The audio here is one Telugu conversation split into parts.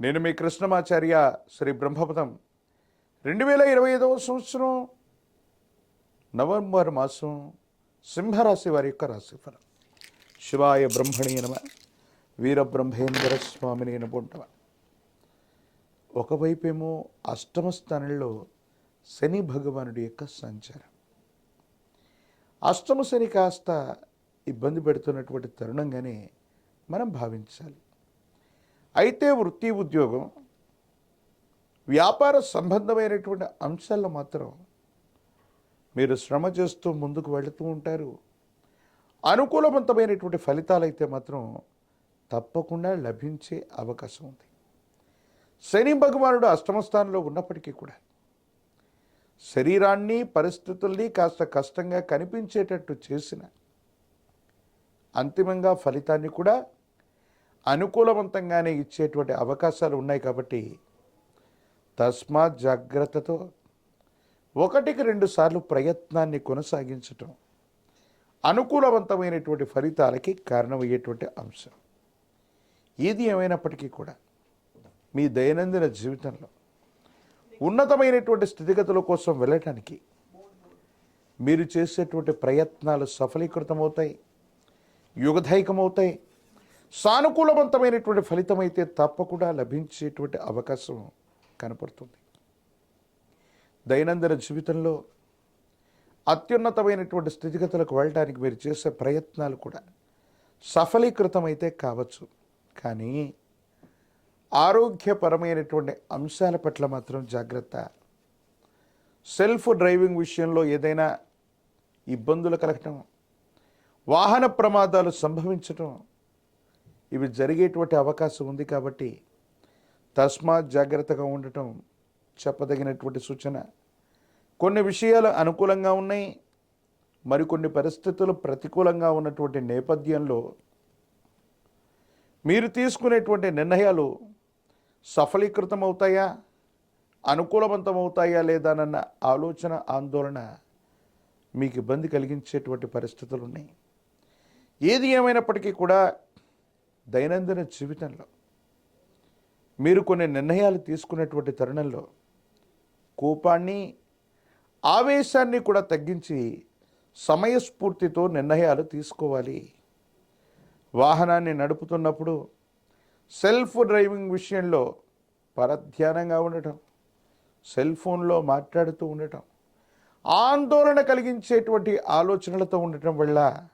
నేను మీ కృష్ణమాచార్య శ్రీ బ్రహ్మపదం. రెండు వేల ఇరవై ఐదవ సంవత్సరం నవంబర్ మాసం సింహరాశి వారి యొక్క రాశిఫలం శివాయ బ్రహ్మణి నమ వీరబ్రహ్మేంద్ర స్వామిని నముంటవ ఒకవైపేమో అష్టమ స్థానంలో శని భగవానుడి యొక్క సంచారం. అష్టమ శని కాస్త ఇబ్బంది పెడుతున్నటువంటి తరుణంగానే మనం భావించాలి. అయితే వృత్తి ఉద్యోగం వ్యాపార సంబంధమైనటువంటి అంశాల్లో మాత్రం మీరు శ్రమ చేస్తూ ముందుకు వెళుతూ ఉంటారు. అనుకూలవంతమైనటువంటి ఫలితాలు అయితే మాత్రం తప్పకుండా లభించే అవకాశం ఉంది. శని భగవానుడు అష్టమస్థానంలో ఉన్నప్పటికీ కూడా శరీరాన్ని పరిస్థితుల్ని కాస్త కష్టంగా కనిపించేటట్టు చేసిన అంతిమంగా ఫలితాన్ని కూడా అనుకూలవంతంగానే ఇచ్చేటువంటి అవకాశాలు ఉన్నాయి కాబట్టి తస్మాత్ జాగ్రత్తతో ఒకటికి రెండు సార్లు ప్రయత్నాన్ని కొనసాగించటం అనుకూలవంతమైనటువంటి ఫలితాలకి కారణమయ్యేటువంటి అంశం. ఏది ఏమైనప్పటికీ కూడా మీ దైనందిన జీవితంలో ఉన్నతమైనటువంటి స్థితిగతుల కోసం వెళ్ళటానికి మీరు చేసేటువంటి ప్రయత్నాలు సఫలీకృతమవుతాయి యుగధైకమవుతాయి సానుకూలవంతమైనటువంటి ఫలితం అయితే తప్పకుండా లభించేటువంటి అవకాశం కనపడుతుంది. దైనందిన జీవితంలో అత్యున్నతమైనటువంటి స్థితిగతులకు వెళ్ళడానికి మీరు చేసే ప్రయత్నాలు కూడా సఫలీకృతమైతే కావచ్చు. కానీ ఆరోగ్యపరమైనటువంటి అంశాల పట్ల మాత్రం జాగ్రత్త. సెల్ఫ్ డ్రైవింగ్ విషయంలో ఏదైనా ఇబ్బందులు కలగటం వాహన ప్రమాదాలు సంభవించటం ఇవి జరిగేటువంటి అవకాశం ఉంది కాబట్టి తస్మాత్ జాగ్రత్తగా ఉండటం చెప్పదగినటువంటి సూచన. కొన్ని విషయాలు అనుకూలంగా ఉన్నాయి మరికొన్ని పరిస్థితులు ప్రతికూలంగా ఉన్నటువంటి నేపథ్యంలో మీరు తీసుకునేటువంటి నిర్ణయాలు సఫలీకృతం అవుతాయా అనుకూలవంతమవుతాయా లేదానన్న ఆలోచన ఆందోళన మీకు ఇబ్బంది కలిగించేటువంటి పరిస్థితులు ఉన్నాయి. ఏది ఏమైనప్పటికీ కూడా దైనందిన జీవితంలో మీరు కొన్ని నిర్ణయాలు తీసుకునేటువంటి తరుణంలో కోపాన్ని ఆవేశాన్ని కూడా తగ్గించి సమయస్ఫూర్తితో నిర్ణయాలు తీసుకోవాలి. వాహనాన్ని నడుపుతున్నప్పుడు సెల్ఫ్ డ్రైవింగ్ విషయంలో పరధ్యానంగా ఉండటం సెల్ ఫోన్లో మాట్లాడుతూ ఉండటం ఆందోళన కలిగించేటువంటి ఆలోచనలతో ఉండటం వల్ల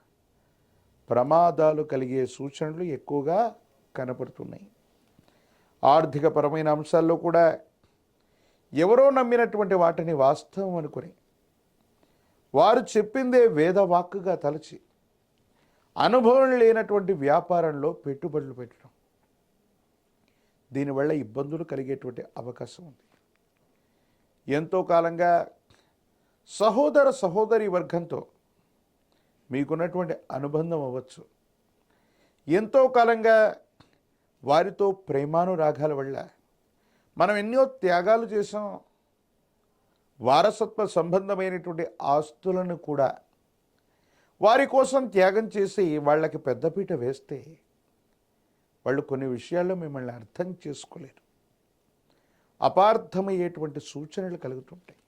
ప్రమాదాలు కలిగే సూచనలు ఎక్కువగా కనపడుతున్నాయి. ఆర్థికపరమైన అంశాల్లో కూడా ఎవరో నమ్మినటువంటి వాటిని వాస్తవం అనుకుని వారు చెప్పిందే వేదవాక్కుగా తలచి అనుభవం లేనటువంటి వ్యాపారంలో పెట్టుబడులు పెట్టడం. దీనివల్ల ఇబ్బందులు కలిగేటువంటి అవకాశం ఉంది. ఎంతో కాలంగా సహోదర సహోదరి వర్గంతో మీకున్నటువంటి అనుబంధం అవ్వచ్చు. ఎంతో కాలంగా వారితో ప్రేమానురాగాల వల్ల మనం ఎన్నో త్యాగాలు చేసాం వారసత్వ సంబంధమైనటువంటి ఆస్తులను కూడా వారి కోసం త్యాగం చేసి వాళ్ళకి పెద్దపీట వేస్తే వాళ్ళు కొన్ని విషయాల్లో మిమ్మల్ని అర్థం చేసుకోలేరు. అపార్థమయ్యేటువంటి సూచనలు కలుగుతుంటాయి.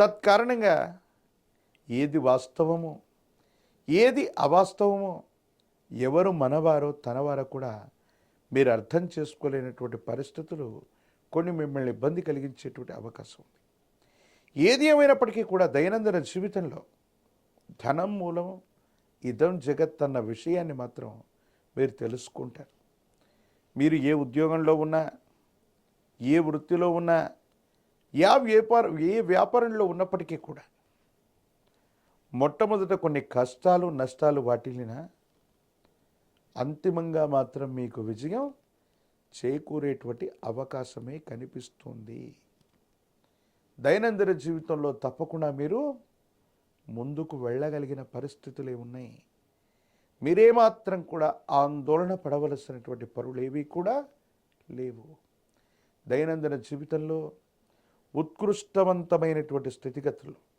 తత్కారణంగా ఏది వాస్తవమో ఏది అవాస్తవమో ఎవరు మనవారో తనవారో కూడా మీరు అర్థం చేసుకోలేనటువంటి పరిస్థితులు కొన్ని మిమ్మల్ని ఇబ్బంది కలిగించేటువంటి అవకాశం ఉంది. ఏది ఏమైనప్పటికీ కూడా దైనందిన జీవితంలో ధనం మూలం ఇదం జగత్ అన్న విషయాన్ని మాత్రం మీరు తెలుసుకుంటారు. మీరు ఏ ఉద్యోగంలో ఉన్నా ఏ వృత్తిలో ఉన్నా యా వ్యాపార ఏ వ్యాపారంలో ఉన్నప్పటికీ కూడా మొట్టమొదట కొన్ని కష్టాలు నష్టాలు వాటిల్లిన అంతిమంగా మాత్రం మీకు విజయం చేకూరేటువంటి అవకాశమే కనిపిస్తుంది. దైనందిన జీవితంలో తప్పకుండా మీరు ముందుకు వెళ్ళగలిగిన పరిస్థితులే ఉన్నాయి. మీరేమాత్రం కూడా ఆందోళన పడవలసినటువంటి పరులేవి కూడా లేవు. దైనందిన జీవితంలో ఉత్కృష్టవంతమైనటువంటి స్థితిగతులు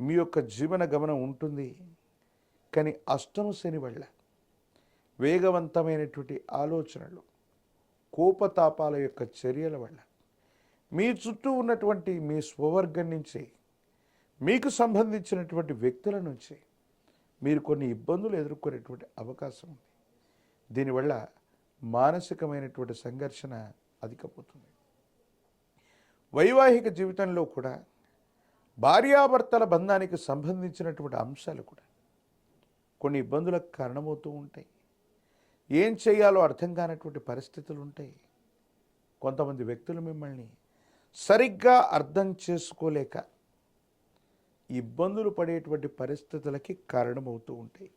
మీ యొక్క జీవన గమనం ఉంటుంది. కానీ అష్టమ శని వల్ల వేగవంతమైనటువంటి ఆలోచనలు కోపతాపాల యొక్క చర్యల వల్ల మీ చుట్టూ ఉన్నటువంటి మీ స్వవర్గం నుంచి మీకు సంబంధించినటువంటి వ్యక్తుల నుంచి మీరు కొన్ని ఇబ్బందులు ఎదుర్కొనేటువంటి అవకాశం ఉంది. దీనివల్ల మానసికమైనటువంటి సంఘర్షణ అధికపోతుంది వైవాహిక జీవితంలో కూడా భార్యాభర్తల బంధానికి సంబంధించినటువంటి అంశాలు కూడా కొన్ని ఇబ్బందులకు కారణమవుతూ ఉంటాయి. ఏం చేయాలో అర్థం కానటువంటి పరిస్థితులు ఉంటాయి. కొంతమంది వ్యక్తులు మిమ్మల్ని సరిగ్గా అర్థం చేసుకోలేక ఇబ్బందులు పడేటువంటి పరిస్థితులకి కారణమవుతూ ఉంటాయి.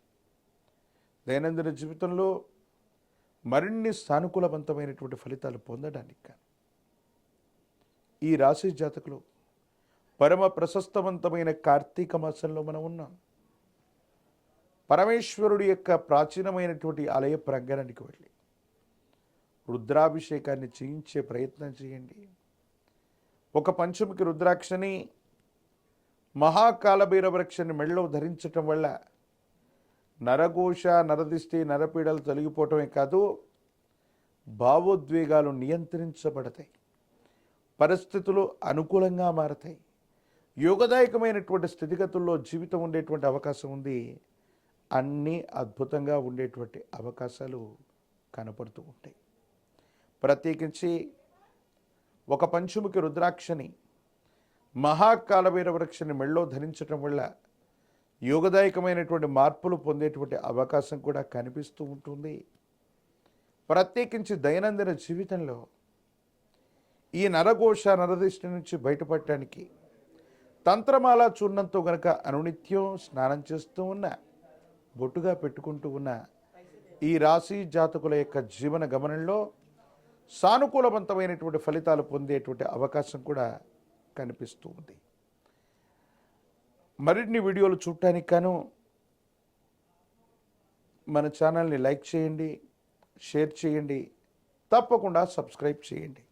దైనందిన జీవితంలో మరిన్ని సానుకూలవంతమైనటువంటి ఫలితాలు పొందడానికి కానీ ఈ రాశి జాతకులు పరమ ప్రశస్తవంతమైన కార్తీక మాసంలో మనం ఉన్నాం. పరమేశ్వరుడి యొక్క ప్రాచీనమైనటువంటి ఆలయ ప్రాంగణానికి వెళ్ళి రుద్రాభిషేకాన్ని చేయించే ప్రయత్నం చేయండి. ఒక పంచముకి రుద్రాక్షని మహాకాలభైరవృక్షని మెళ్ళలో ధరించటం వల్ల నరఘోష నరదిష్టి నరపీడలు తొలగిపోవటమే కాదు భావోద్వేగాలు నియంత్రించబడతాయి. పరిస్థితులు అనుకూలంగా మారతాయి. యోగదాయకమైనటువంటి స్థితిగతుల్లో జీవితం ఉండేటువంటి అవకాశం ఉంది. అన్నీ అద్భుతంగా ఉండేటువంటి అవకాశాలు కనపడుతూ ఉంటాయి. ప్రత్యేకించి ఒక పంచుముఖి రుద్రాక్షని మహాకాలవీర వృక్షని మెళ్ళో ధరించటం వల్ల యోగదాయకమైనటువంటి మార్పులు పొందేటువంటి అవకాశం కూడా కనిపిస్తూ ఉంటుంది. ప్రత్యేకించి దైనందిన జీవితంలో ఈ నరఘోష నరదృష్టి నుంచి బయటపడటానికి తంత్రమాల చూర్ణంతో గనక అనునిత్యం స్నానం చేస్తూ ఉన్న బొట్టుగా పెట్టుకుంటూ ఉన్న ఈ రాశి జాతకుల యొక్క జీవన గమనంలో సానుకూలవంతమైనటువంటి ఫలితాలు పొందేటువంటి అవకాశం కూడా కనిపిస్తూ ఉంది. మరిన్ని వీడియోలు చూడటానికి గాను మన ఛానల్ని లైక్ చేయండి షేర్ చేయండి తప్పకుండా సబ్స్క్రైబ్ చేయండి.